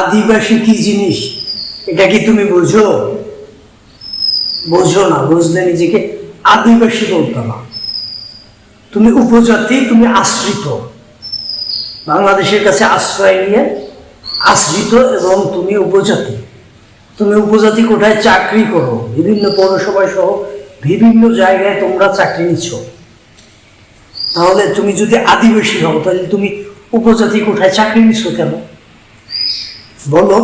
আদিবাসী কি জিনিস? এটা কি তুমি বোঝো? বোঝো না, বুঝলে নিজেকে আদিবাসী বলতো না তুমি উপজাতি, তুমি আশ্রিত। বাংলাদেশের কাছে আশ্রয় নিয়ে আশ্রিত এবং তুমি উপজাতি। তুমি উপজাতি কোথায় চাকরি করো? বিভিন্ন পৌরসভায় সহ বিভিন্ন জায়গায় তোমরা চাকরি নিচ্ছ। তাহলে তুমি যদি আদিবাসী হও, তাহলে তুমি উপজাতি কোথায় চাকরি নিচ্ছ কেন? বলো,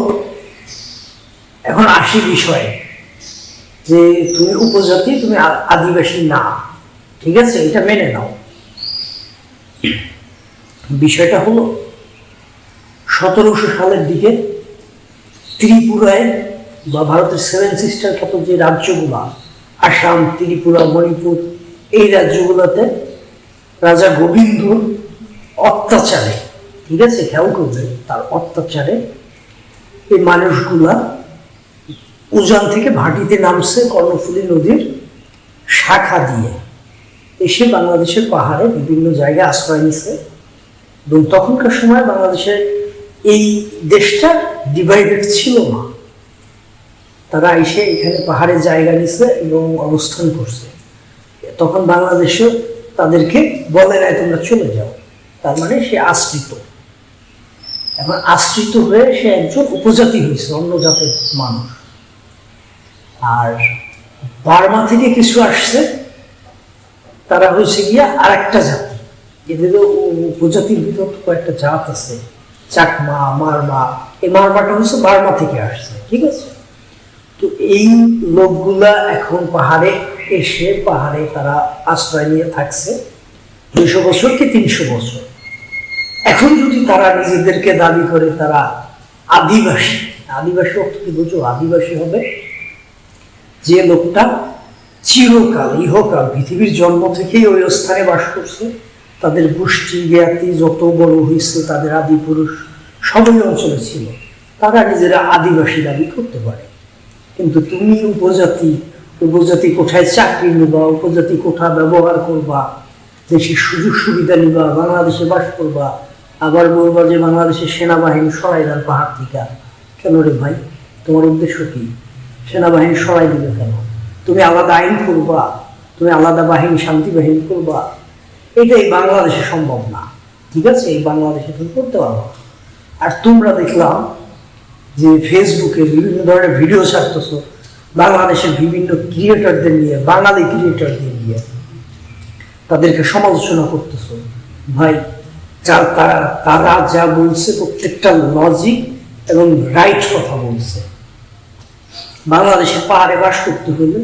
এখন আসি বিষয়ে, যে তুমি উপজাতি, তুমি আদিবাসী না, ঠিক আছে? এটা মেনে নাও। বিষয়টা হলো, সতেরোশো সালের দিকে ত্রিপুরায় বা ভারতের সেভেন সিস্টার খ্যাত যে রাজ্যগুলা, আসাম, ত্রিপুরা, মণিপুর, এই রাজ্যগুলোতে রাজা গোবিন্দর অত্যাচারে, ঠিক আছে? খেয়াল করবে, তার অত্যাচারে এই মানুষগুলা উজান থেকে ভাটিতে নামছে কর্ণফুলী নদীর শাখা দিয়ে। এসে বাংলাদেশের পাহাড়ে বিভিন্ন জায়গায় আশ্রয় নিছে এবং তখনকার সময় বাংলাদেশের এই দেশটা ডিভাইডেড ছিল না। তারা এসে এখানে পাহাড়ে জায়গা নিছে এবং অবস্থান করছে। তখন বাংলাদেশে তাদেরকে বলে নাই, তোমরা চলে যাও। তার মানে সে আশ্রিত। এখন আশ্রিত হয়ে সে একজন উপজাতি হয়েছে, অন্য জাতের মানুষ। আর বার্মা থেকে কিছু আসছে, তারা হয়েছে গিয়া আর একটা জাতি এদেরও উপজাতির ভিতর কয়েকটা জাত আছে, চাকমা, মারমা। এই মারমাটা হচ্ছে বার্মা থেকে আসছে, ঠিক আছে? তো এই লোকগুলা এখন পাহাড়ে এসে পাহাড়ে তারা আশ্রয় নিয়ে থাকছে। দুইশো বছর কি তিনশো বছর? এখন যদি তারা নিজেদেরকে দাবি করে তারা আদিবাসী আদিবাসী অর্থ কি বুঝো? আদিবাসী হবে যে লোকটা চিরকাল, ইহকাল, পৃথিবীর জন্ম থেকেই ওই স্থানে বাস করছে। তাদের গোষ্ঠী, জ্ঞাতি যত বড় হয়েছে, তাদের আদি পুরুষ সবই অঞ্চলে ছিল। তারা নিজেরা আদিবাসী দাবি করতে পারে। কিন্তু তুমি উপজাতি উপজাতি কোথায় চাকরি নেবা, উপজাতি কোথা ব্যবহার করবা, দেশের সুযোগ সুবিধা নিবা, বাংলাদেশে বাস করবা আবার বলবা যে বাংলাদেশের সেনাবাহিনী সরাই দেন পাহাড় থেকে কেন রে ভাই? তোমার উদ্দেশ্য কি? সেনাবাহিনী সরাই দিবে কেন? তুমি আলাদা আইন করবা, তুমি আলাদা বাহিনী, শান্তি বাহিনী করবা। এটাই বাংলাদেশে সম্ভব না। ঠিক আছে, এই বাংলাদেশে তুমি করতে পারব। আর তোমরা দেখলাম যে ফেসবুকে বিভিন্ন ধরনের ভিডিও ছাড়তেছো, বাংলাদেশের বিভিন্ন ক্রিয়েটরদের নিয়ে, বাঙালি ক্রিয়েটরদের নিয়ে। তাদেরকে সমালোচনা করতেছো। ভাই যা তারা তারা যা বলছে প্রত্যেকটা লজিক এবং রাইট কথা বলছে। বাংলাদেশের পাহাড়ে বাস করতে হলে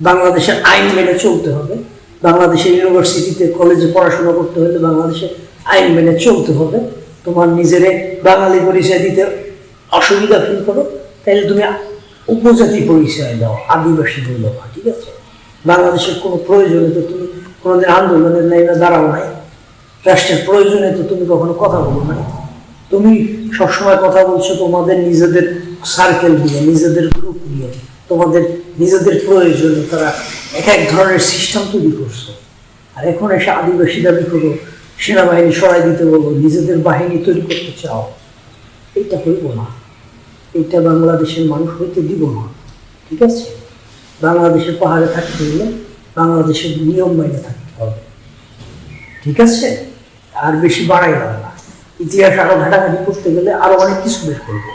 বাংলাদেশের আইন মেনে চলতে হবে। বাংলাদেশের ইউনিভার্সিটিতে কলেজে পড়াশোনা করতে হলে বাংলাদেশের আইন মেনে চলতে হবে। তোমার নিজেরে বাঙালি পরিচয় দিতে অসুবিধা ফিল করো তাহলে তুমি উপজাতি পরিচয় দাও, আদিবাসী বলো, ঠিক আছে? বাংলাদেশের কোনো প্রয়োজনে তো তুমি কোনোদিন আন্দোলনের নাই দাঁড়াও নাই। রাষ্ট্রের প্রয়োজনে তো তুমি কখনো কথা বলো না। তুমি সবসময় কথা বলছো তোমাদের নিজেদের সার্কেল নিয়ে নিজেদের গ্রুপ নিয়ে তোমাদের নিজেদের প্রয়োজনে তারা এক এক ধরনের সিস্টেম তৈরি করছ। আর এখন এসে আদিবাসী দাবি করো, সেনাবাহিনী সরাই দিতে বলো, নিজেদের বাহিনী তৈরি করতে চাও এটা হইব না। এটা বাংলাদেশের মানুষ হইতে দিব না, ঠিক আছে? বাংলাদেশের পাহাড়ে থাকতে হলে বাংলাদেশের নিয়ম মেনে থাকতে হবে, ঠিক আছে? আর বেশি বাড়াই হবে না। ইতিহাস আরও ঘাটাঘাটি করতে গেলে আরও অনেক কিছু বের করব।